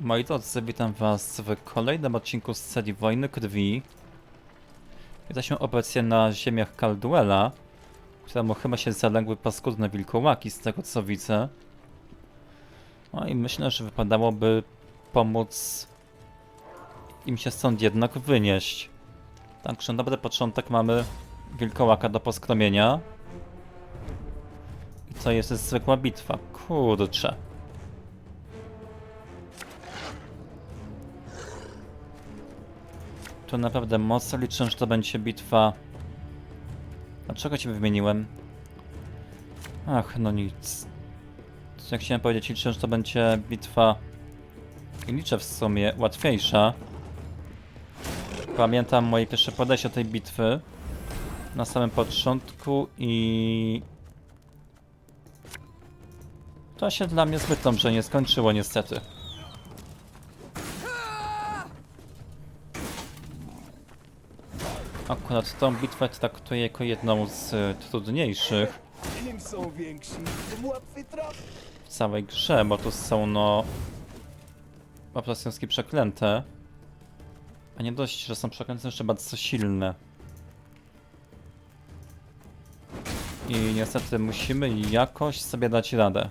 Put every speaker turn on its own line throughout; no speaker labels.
Moi drodzy, witam was w kolejnym odcinku z serii Wojny Krwi. Jesteśmy obecnie na ziemiach Calduela, któremu chyba się zaległy paskudne wilkołaki, z tego co widzę. No i myślę, że wypadałoby pomóc im się stąd jednak wynieść. Także dobry początek mamy wilkołaka do poskromienia. I to jest zwykła bitwa. Kurczę. Tu naprawdę mocno liczę, że to będzie bitwa. Dlaczego cię wymieniłem? Ach, no nic. Jak chciałem powiedzieć, liczę, że to będzie bitwa. I liczę w sumie łatwiejsza. Pamiętam moje pierwsze podejście do tej bitwy. Na samym początku i... To się dla mnie zbyt dobrze nie skończyło niestety. Akurat tą bitwę traktuję jako jedną z y, trudniejszych
Im są więksi, tym łatwiej trafić.
w całej grze, bo tu są no... Wiązki przeklęte. A nie dość, że są przeklęte, jeszcze bardzo silne. I niestety musimy jakoś sobie dać radę.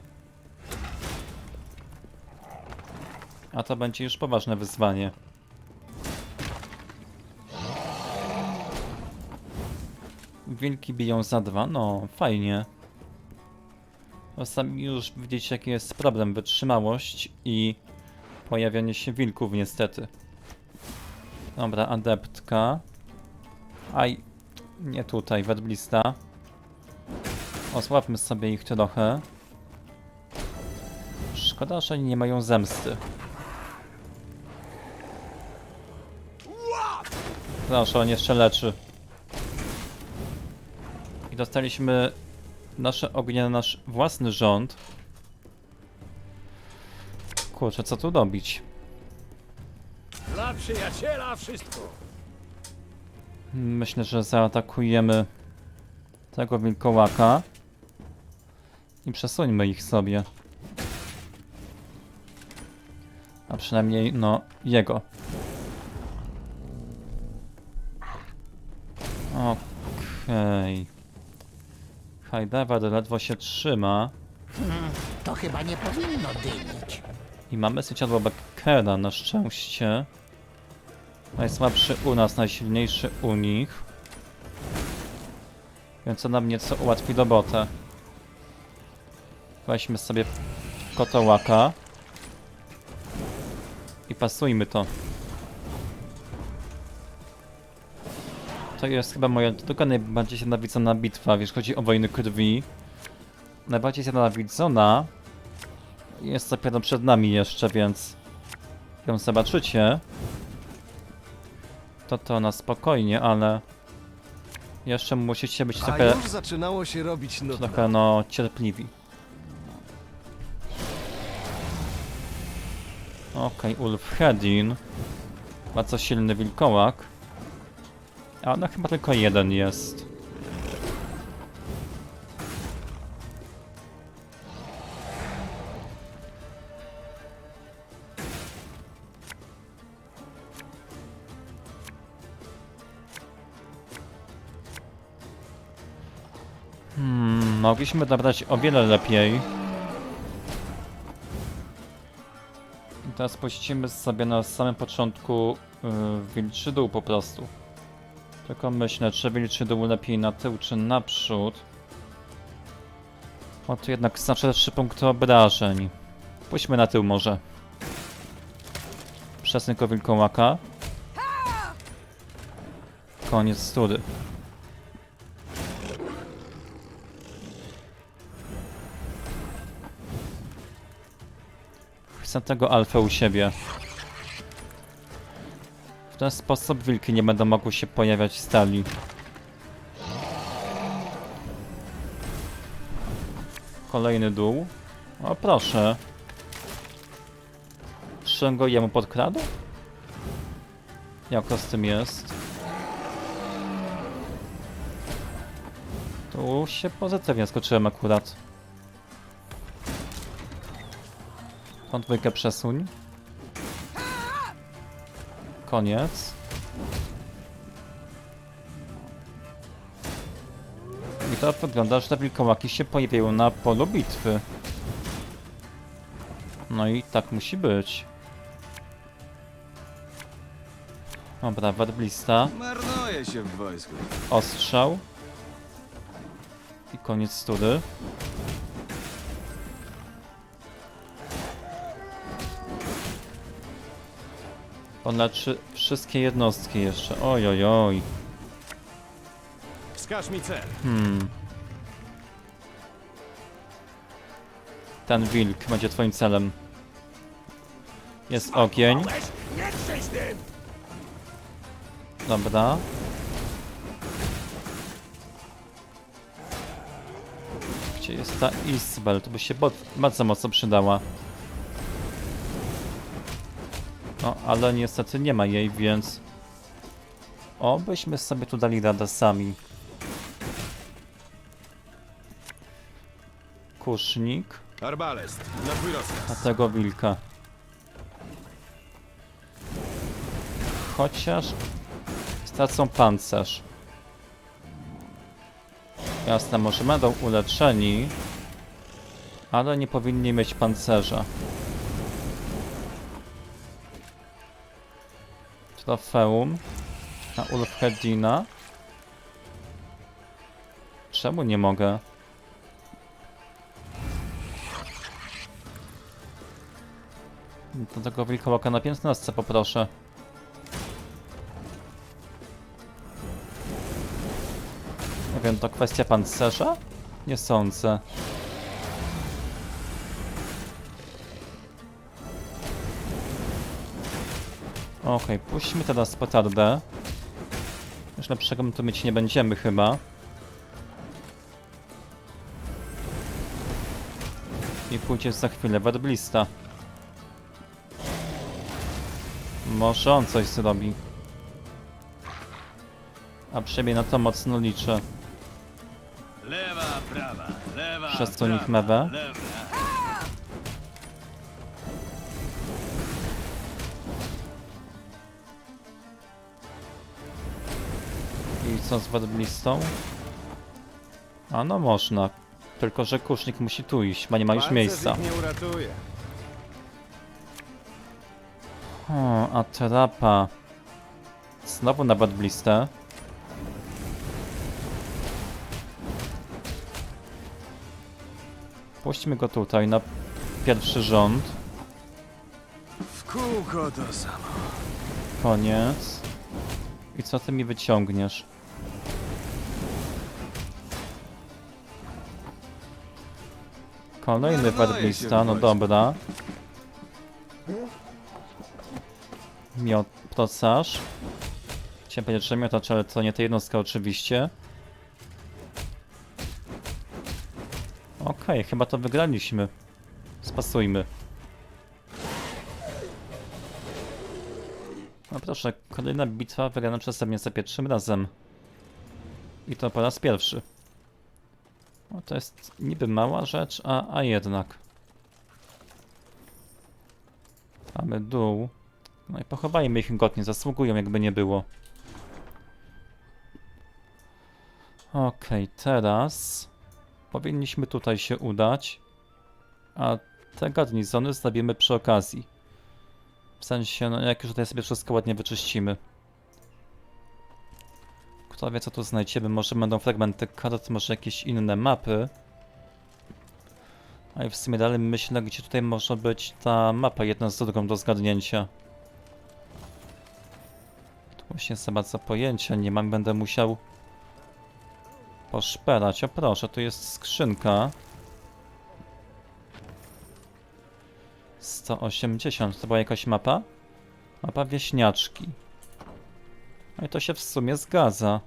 A to będzie już poważne wyzwanie. Wilki biją za dwa, no fajnie. No sami już widzicie jaki jest problem, wytrzymałość i pojawianie się wilków niestety. Dobra, adeptka. Aj, nie tutaj, wedblista. Osłabmy sobie ich trochę. Szkoda, że nie mają zemsty. Proszę, on jeszcze leczy. Dostaliśmy nasze ognie na nasz własny rząd. Kurczę, co tu robić?
Dla przyjaciela wszystko.
Myślę, że zaatakujemy tego wilkołaka. I przesuńmy ich sobie. A przynajmniej, no, jego. Okej. Hajdawa ledwo się trzyma.
To chyba nie powinno dymić.
I mamy sędziadło Beckera na szczęście. Najsłabszy u nas, najsilniejszy u nich. Więc to nam nieco ułatwi robotę. Weźmy sobie kotołaka. I pasujmy to. To jest chyba moja druga najbardziej znienawidzona bitwa, jeśli chodzi o wojny krwi. Najbardziej znienawidzona jest dopiero przed nami jeszcze, więc ją zobaczycie. To to na spokojnie, ale jeszcze musicie być
A
trochę,
już zaczynało się robić nudno.
trochę no cierpliwi. Okej, Ulf Hedin. Bardzo silny wilkołak. A no chyba tylko jeden jest. Hmm, mogliśmy dobrać o wiele lepiej. I teraz puścimy sobie na samym początku yy, wilczy po prostu. Tylko myślę, czy wilczy dół lepiej na tył, czy naprzód. O, tu jednak znaczy 3 punkty obrażeń. Puśćmy na tył może. Przesuń go wilkołaka. Koniec tury. Chcę tego alfę u siebie. W ten sposób wilki nie będą mogły się pojawiać w stali. Kolejny dół. O proszę. Szyngo jemu podkradł? Jak to z tym jest? Tu się pozytywnie skoczyłem akurat. Tą dwójkę przesuń. Koniec. I to wygląda, że te wilkołaki się pojawiają na polu bitwy. No i tak musi być. Dobra, werblista.
Marnuje się w wojsku.
Ostrzał. I koniec tury. On leczy wszystkie jednostki jeszcze. Oj, oj, oj.
Wskaż mi cel.
Hmm. Ten wilk będzie twoim celem. Jest ogień. Dobra. Gdzie jest ta Isabel? To by się bardzo mocno przydała. No, ale niestety nie ma jej, więc... O, byśmy sobie tu dali radę sami. Kusznik.
Arbalest, na twój
A
rozkaz.
tego wilka. Chociaż stracą pancerz. Jasne, może będą uleczeni, ale nie powinni mieć pancerza. Trofeum na Ulfhedina. Czemu nie mogę? Do tego wilkołaka na 15 poproszę. Nie wiem, to kwestia pancerza? Nie sądzę. Okej, puśćmy teraz petardę. Już lepszego my tu mieć nie będziemy chyba. I pójdzie za chwilę werblista. Może on coś zrobi. A przynajmniej na to mocno liczę.
Lewa, prawa, lewa,
Przez co
prawa,
mewę?
lewa.
Co z werblistą? A no można. Tylko, że kusznik musi tu iść, bo nie ma już miejsca. O, a trapa. Znowu na werblistę. Puśćmy go tutaj na pierwszy rząd.
W kółko to samo.
Koniec. I co ty mi wyciągniesz? Kolejny werblista, no
w wojsku.
dobra. Miot, procarz. Chciałem powiedzieć, że miotacz, ale to nie ta jednostka oczywiście. Okej, chyba to wygraliśmy. Spasujmy. No proszę, kolejna bitwa wygrana przeze mnie za pierwszym razem. I to po raz pierwszy. No to jest niby mała rzecz, a, a jednak. Mamy dół. No i pochowajmy ich godnie, zasługują jakby nie było. Okej, teraz powinniśmy tutaj się udać, a te garnizony zrobimy przy okazji. W sensie, no jak już tutaj sobie wszystko ładnie wyczyścimy. Kto wie co tu znajdziemy, może będą fragmenty kart, może jakieś inne mapy. A i w sumie dalej myślę, gdzie tutaj może być ta mapa jedna z drugą do zgadnięcia. Tu właśnie za bardzo pojęcia nie mam, będę musiał poszperać. O proszę, tu jest skrzynka. 180, to była jakaś mapa? Mapa wieśniaczki. No i to się w sumie zgadza.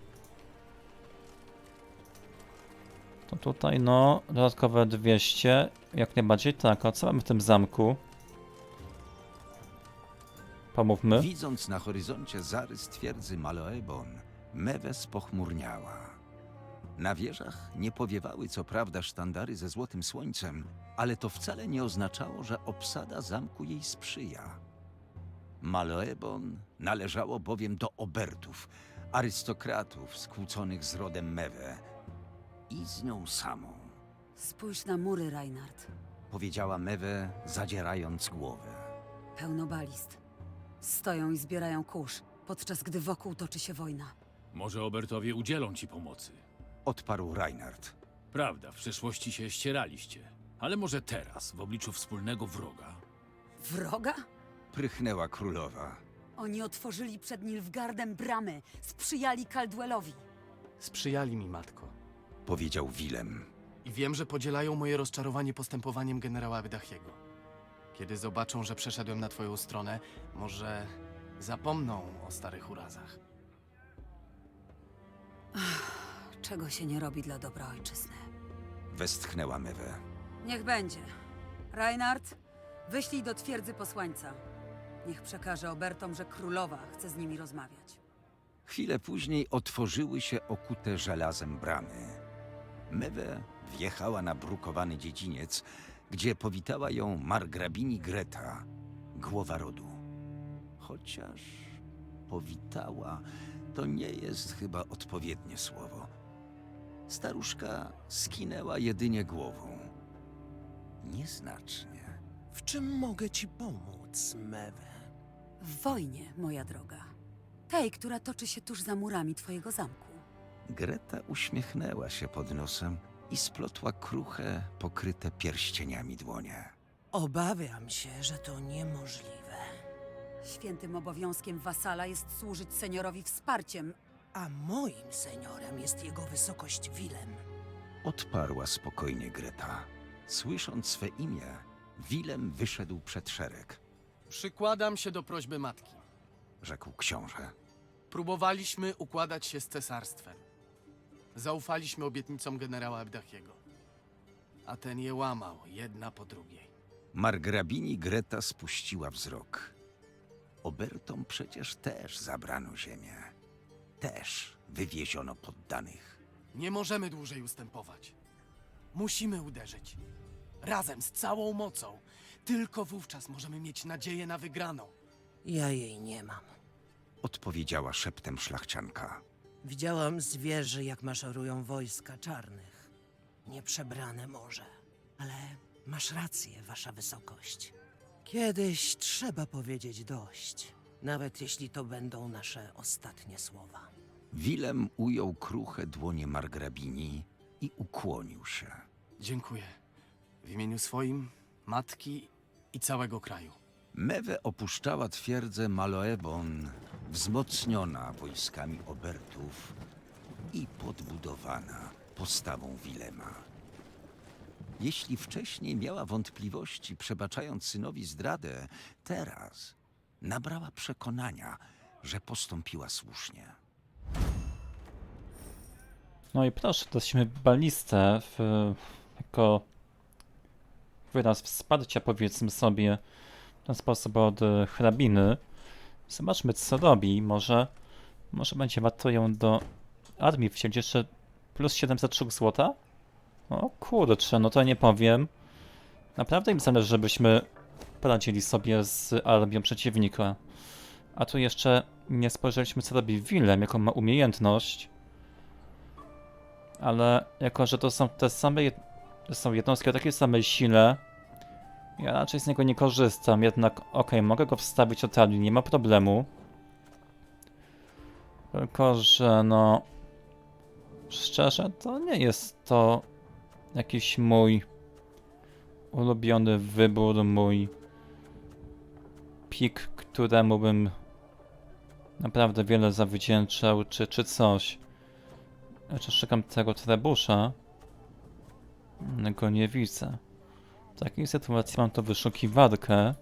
To tutaj, no, dodatkowe 200. Jak najbardziej tak. A co mamy w tym zamku? Pomówmy.
Widząc na horyzoncie zarys twierdzy Maloebon, Mewe spochmurniała. Na wieżach nie powiewały co prawda sztandary ze złotym słońcem, ale to wcale nie oznaczało, że obsada zamku jej sprzyja. Maloebon należało bowiem do obertów, arystokratów skłóconych z rodem Mewe. I z nią samą,
Spójrz na mury, Reinhard.
powiedziała Mewe, zadzierając głowę.
Pełno balist. Stoją i zbierają kurz, podczas gdy wokół toczy się wojna.
Może Obertowie udzielą ci pomocy.
Odparł Reinhard.
Prawda, w przeszłości się ścieraliście. Ale może teraz, w obliczu wspólnego wroga.
Wroga?
Prychnęła królowa.
Oni otworzyli przed Nilfgardem bramy, sprzyjali Caldwellowi.
Sprzyjali mi, matko.
Powiedział Willem.
I wiem, że podzielają moje rozczarowanie postępowaniem generała Abdachiego. Kiedy zobaczą, że przeszedłem na twoją stronę, może zapomną o starych urazach.
Czego się nie robi dla dobra ojczyzny.
Westchnęła Mewe.
Niech będzie. Reinhard, wyślij do twierdzy posłańca. Niech przekaże Obertom, że królowa chce z nimi rozmawiać.
Chwilę później otworzyły się okute żelazem bramy. Mewe wjechała na brukowany dziedziniec, gdzie powitała ją margrabini Greta, głowa rodu. Chociaż powitała to nie jest chyba odpowiednie słowo. Staruszka skinęła jedynie głową. Nieznacznie.
W czym mogę ci pomóc, Mewe?
W wojnie, moja droga. Tej, która toczy się tuż za murami twojego zamku.
Greta uśmiechnęła się pod nosem i splotła kruche, pokryte pierścieniami dłonie.
Obawiam się, że to niemożliwe.
Świętym obowiązkiem wasala jest służyć seniorowi wsparciem,
A moim seniorem jest jego wysokość Wilem.
Odparła spokojnie Greta. Słysząc swe imię, Wilem wyszedł przed szereg,
Przykładam się do prośby matki.
rzekł książę.
Próbowaliśmy układać się z cesarstwem. Zaufaliśmy obietnicom generała Abdachiego. A ten je łamał, jedna po drugiej.
Margrabini Greta spuściła wzrok. Obertom przecież też zabrano ziemię. Też wywieziono poddanych.
Nie możemy dłużej ustępować. Musimy uderzyć. Razem, z całą mocą. Tylko wówczas możemy mieć nadzieję na wygraną.
Ja jej nie mam.
Odpowiedziała szeptem szlachcianka.
Widziałam z wieży, jak maszerują wojska czarnych. Nieprzebrane może. Ale masz rację, wasza wysokość. Kiedyś trzeba powiedzieć dość. Nawet jeśli to będą nasze ostatnie słowa.
Wilem ujął kruche dłonie margrabini i ukłonił się.
Dziękuję. W imieniu swoim, matki i całego kraju.
Mewe opuszczała twierdzę Maloebon, wzmocniona wojskami Obertów i podbudowana postawą Wilema. Jeśli wcześniej miała wątpliwości, przebaczając synowi zdradę, teraz nabrała przekonania, że postąpiła słusznie.
No i proszę, daliśmy balistę w, jako wyraz wsparcia, powiedzmy sobie, w ten sposób od e, hrabiny. Zobaczmy, co robi. Może, może będzie warto ją do armii wziąć jeszcze plus 700 sztuk złota? O kurczę, no to nie powiem. Naprawdę im zależy, żebyśmy poradzili sobie z armią przeciwnika. A tu jeszcze nie spojrzeliśmy, co robi Willem, jaką ma umiejętność. Ale jako, że to są te same. Są jednostki o takiej samej sile, ja raczej z niego nie korzystam, jednak okej, mogę go wstawić od talii, nie ma problemu. Tylko, że no... Szczerze, to nie jest to jakiś mój ulubiony wybór, mój pik, któremu bym naprawdę wiele zawdzięczał, czy, czy coś. Jeszcze szukam tego trebusza. Go nie widzę. W takiej sytuacji mam to wyszukiwarkę.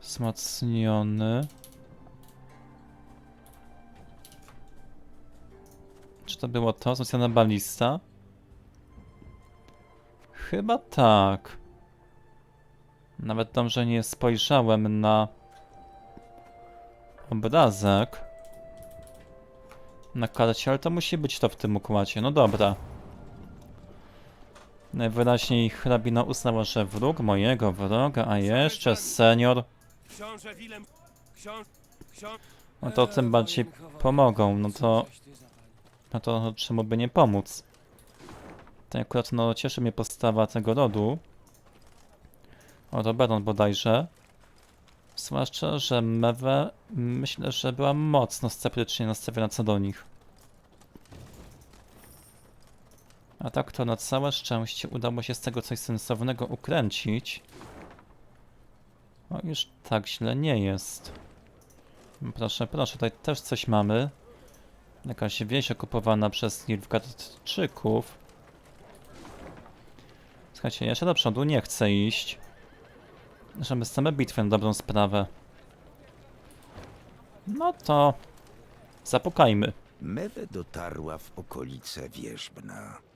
Wzmocniony. Czy to było to? Wzmocniona balista? Chyba tak. Nawet dobrze nie spojrzałem na obrazek na karcie, ale to musi być to w tym układzie. No dobra. Najwyraźniej hrabina uznała, że wróg mojego wroga, a jeszcze senior. No to tym bardziej pomogą, no to... No to czemu by nie pomóc? To akurat no cieszy mnie postawa tego rodu. O, Roberon bodajże. Zwłaszcza, że Mewe myślę, że była mocno sceptycznie nastawiona co do nich. A tak to na całe szczęście udało się z tego coś sensownego ukręcić. O, już tak źle nie jest. Proszę, proszę, tutaj też coś mamy. Jakaś wieś okupowana przez Nilfgaardczyków. Słuchajcie, ja jeszcze do przodu nie chcę iść. Żeby same bitwy na dobrą sprawę. No to... Zapukajmy.
Mewe dotarła w okolice Wierzbna.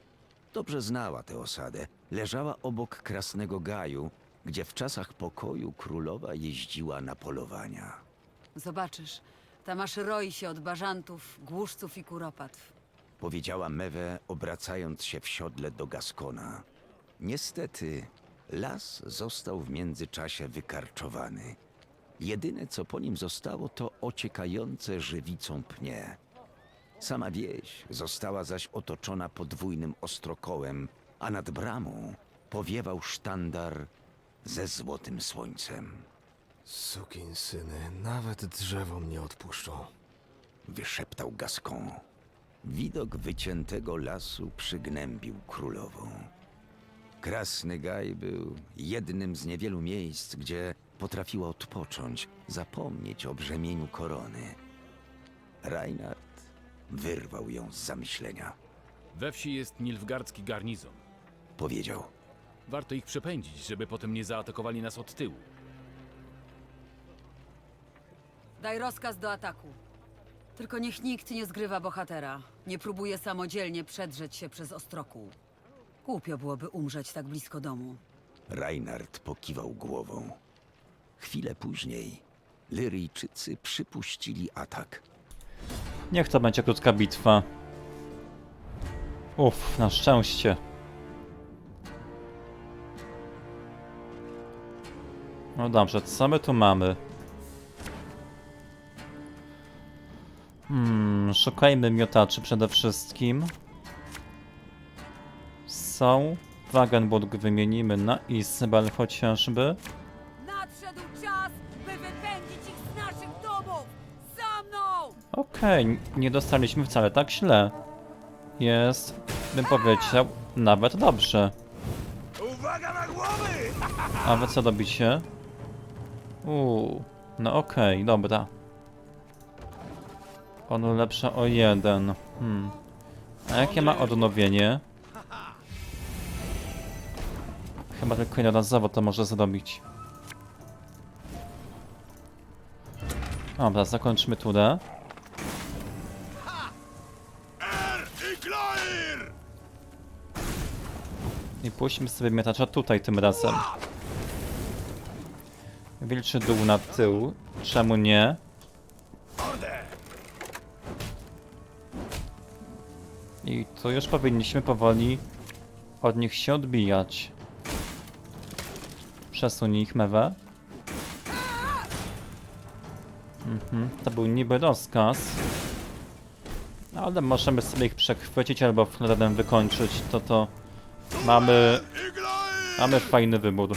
Dobrze znała tę osadę. Leżała obok Krasnego Gaju, gdzie w czasach pokoju królowa jeździła na polowania.
Zobaczysz, ta masz roi się od bażantów, głuszców i kuropatw.
Powiedziała Mewe, obracając się w siodle do Gaskona. Niestety, las został w międzyczasie wykarczowany. Jedyne, co po nim zostało, to ociekające żywicą pnie. Sama wieś została zaś otoczona podwójnym ostrokołem, a nad bramą powiewał sztandar ze złotym słońcem.
syny, nawet drzewo mnie odpuszczą.
wyszeptał Gascon. Widok wyciętego lasu przygnębił królową. Krasny Gaj był jednym z niewielu miejsc, gdzie potrafiła odpocząć, zapomnieć o brzemieniu korony. Reinhard wyrwał ją z zamyślenia.
We wsi jest nilfgardzki garnizon.
Powiedział:
Warto ich przepędzić, żeby potem nie zaatakowali nas od tyłu.
Daj rozkaz do ataku. Tylko niech nikt nie zgrywa bohatera. Nie próbuje samodzielnie przedrzeć się przez ostrokół. Głupio byłoby umrzeć tak blisko domu.
Reinhard pokiwał głową. Chwilę później Lyryjczycy przypuścili atak.
Niech to będzie krótka bitwa. Uff, na szczęście. No dobrze, co my tu mamy? Hmm, szukajmy miotaczy przede wszystkim. Są. Wagenburg wymienimy na Isbel chociażby. Okej, nie dostaliśmy wcale tak źle. Jest, bym powiedział, nawet dobrze.
Uwaga na głowy!
A wy co robicie? Uuu, no okej, dobra. On lepsze o jeden. Hmm. A jakie ma odnowienie? Chyba tylko jednorazowo to może zrobić. Dobra, zakończmy turę.
I
puśćmy sobie miotacza tutaj tym razem. Wilczy dół na tył. Czemu nie? I tu już powinniśmy powoli od nich się odbijać. Przesuń ich, Mewe. Mhm, to był niby rozkaz. Ale możemy sobie ich przechwycić albo floredem wykończyć. To to mamy! Mamy fajny wybór.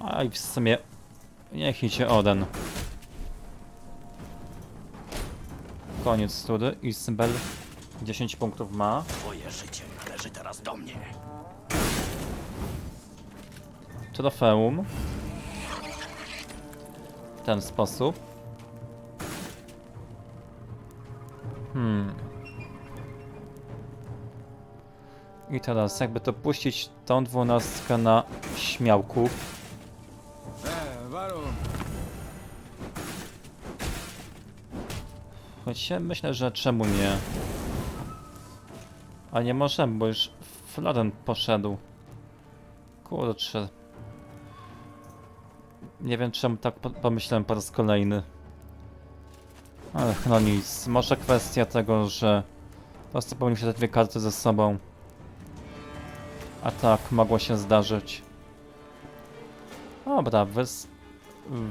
A i w sumie niech idzie Oden. Koniec tury. Isbel 10 punktów ma.
Twoje życie należy teraz do mnie.
Trofeum. W ten sposób. Hmm. I teraz jakby to puścić tą dwunastkę na śmiałków. Choć myślę, że czemu nie? A nie możemy, bo już Floren poszedł. Kurczę. Nie wiem czemu tak po pomyślałem po raz kolejny. Ale no nic. Może kwestia tego, że po prostu pomyliłem się te dwie karty ze sobą. A tak, mogło się zdarzyć. Dobra, wys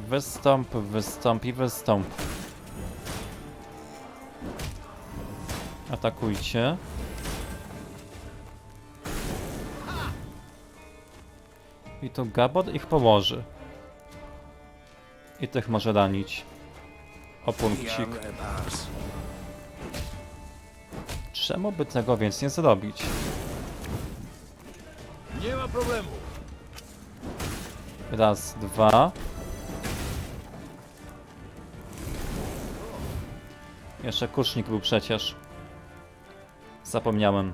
Wystąp, wystąp i wystąp. Atakujcie. I tu Gabor ich położy. I tych może ranić. O punkcik. Czemu by tego więc nie zrobić?
Nie ma problemu.
Raz, dwa. Jeszcze kusznik był przecież. Zapomniałem.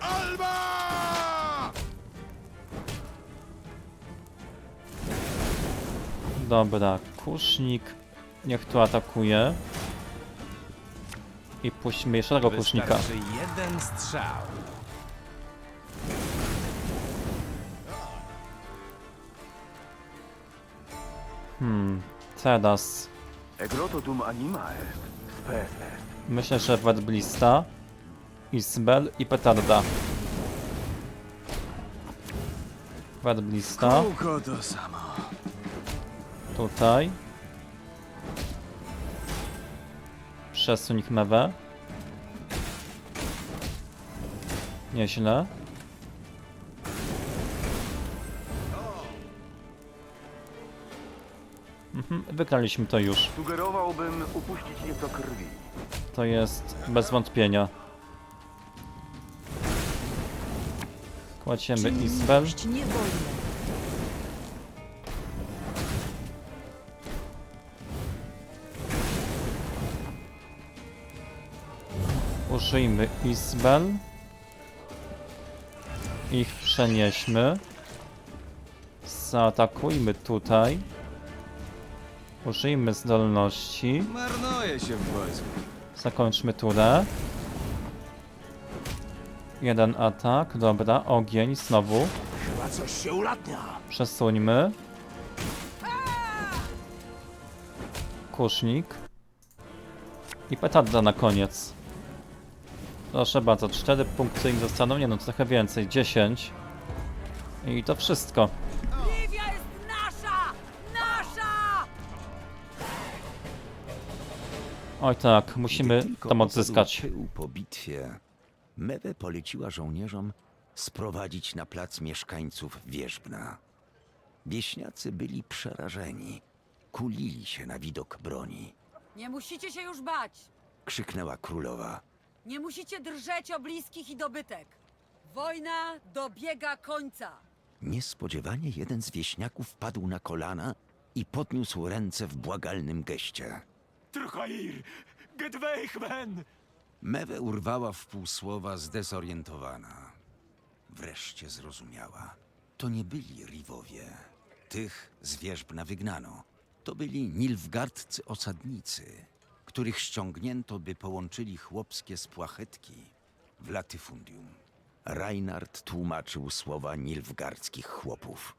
Alba!
Dobra, kusznik. Niech tu atakuje. I puśćmy jeszcze tego kusznika.
jeden strzał.
Hmm, teraz.
Egrototum.
Myślę, że Werblista, Isbel i Petarda.
Samo.
Tutaj. Przesuń mewę. Nieźle. Mhm, wygraliśmy to już.
Sugerowałbym upuścić nieco krwi.
To jest bez wątpienia. Kładziemy
nie wolno.
Użyjmy Isbel. Ich przenieśmy. Zaatakujmy tutaj. Użyjmy zdolności.
Marnuje się w wojsku.
Zakończmy turę. Jeden atak, dobra, ogień znowu.
Chyba coś się ulatnia.
Przesuńmy. Kusznik. I petarda na koniec. Proszę bardzo, 4 punkty im zostaną, nie no trochę więcej, 10. I to wszystko. Oj tak, musimy
Gdy tylko
tam
opadł
odzyskać.
pył po bitwie, Mewe poleciła żołnierzom sprowadzić na plac mieszkańców Wierzbna. Wieśniacy byli przerażeni. Kulili się na widok broni.
Nie musicie się już bać.
Krzyknęła królowa.
Nie musicie drżeć o bliskich i dobytek. Wojna dobiega końca.
Niespodziewanie jeden z wieśniaków padł na kolana i podniósł ręce w błagalnym geście.
Truchair! Gedweichmen!
Mewe urwała w pół słowa zdezorientowana. Wreszcie zrozumiała. To nie byli Riwowie. Tych z wierzbna wygnano. To byli nilfgardcy osadnicy, których ściągnięto, by połączyli chłopskie spłachetki w latyfundium. Reinhard tłumaczył słowa nilfgardzkich chłopów.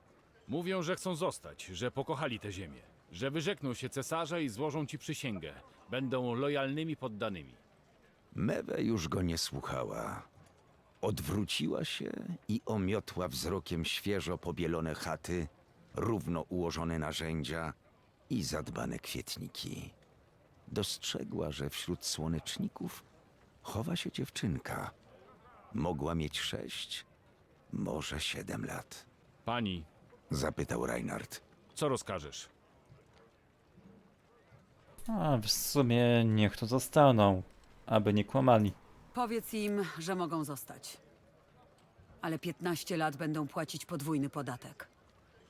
Mówią, że chcą zostać, że pokochali tę ziemię, że wyrzekną się cesarza i złożą ci przysięgę. Będą lojalnymi poddanymi.
Mewe już go nie słuchała. Odwróciła się i omiotła wzrokiem świeżo pobielone chaty, równo ułożone narzędzia i zadbane kwietniki. Dostrzegła, że wśród słoneczników chowa się dziewczynka. Mogła mieć sześć, może siedem lat.
Pani,
Zapytał Reinhard.
co rozkażesz?
A w sumie niech tu zostaną, aby nie kłamali.
Powiedz im, że mogą zostać. Ale 15 lat będą płacić podwójny podatek.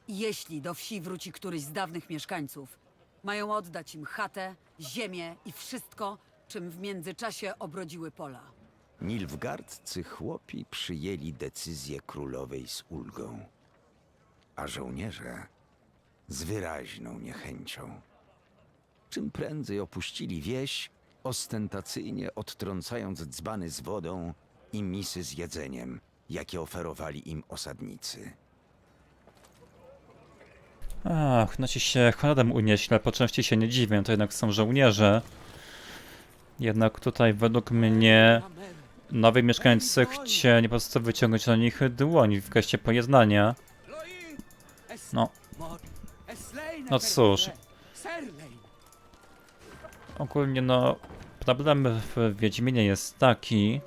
Jeśli do wsi wróci któryś z dawnych mieszkańców, mają oddać im chatę, ziemię i wszystko, czym w międzyczasie obrodziły pola.
Nilfgardcy chłopi przyjęli decyzję królowej z ulgą, a żołnierze z wyraźną niechęcią. Czym prędzej opuścili wieś, ostentacyjnie odtrącając dzbany z wodą i misy z jedzeniem, jakie oferowali im osadnicy.
Ach, no ci się chorem unieśli, ale po części się nie dziwię, to jednak są żołnierze. Jednak tutaj według mnie nowi mieszkańcy chcieli po prostu wyciągnąć na nich dłoń w geście pojednania. No, No cóż. Ogólnie no, problem w Wiedźminie jest taki,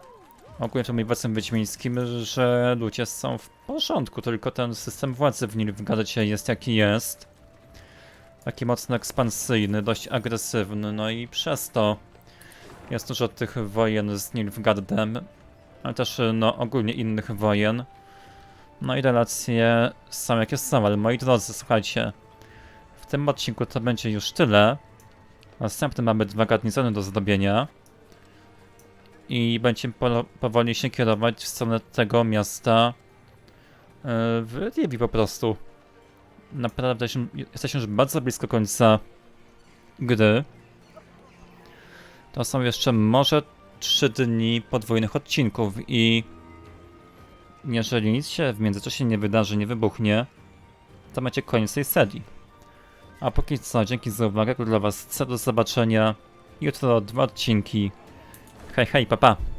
ogólnie tym uniwersum wiedźmińskim, że ludzie są w porządku, tylko ten system władzy w Nilfgaardzie jest jaki jest. Taki mocno ekspansyjny, dość agresywny, no i przez to jest dużo tych wojen z Nilfgaardem, ale też no ogólnie innych wojen. No i relacje są jakie są, ale moi drodzy, słuchajcie, w tym odcinku to będzie już tyle. Następny mamy dwa garnizony do zdobienia. I będziemy po, powoli się kierować w stronę tego miasta yy, w Riewi po prostu. Naprawdę jesteśmy już bardzo blisko końca gry. To są jeszcze może 3 dni podwójnych odcinków i jeżeli nic się w międzyczasie nie wydarzy, nie wybuchnie, to macie koniec tej serii. A póki co, dzięki za uwagę, dla was co do zobaczenia. Jutro dwa odcinki. Hej, hej, papa. Pa.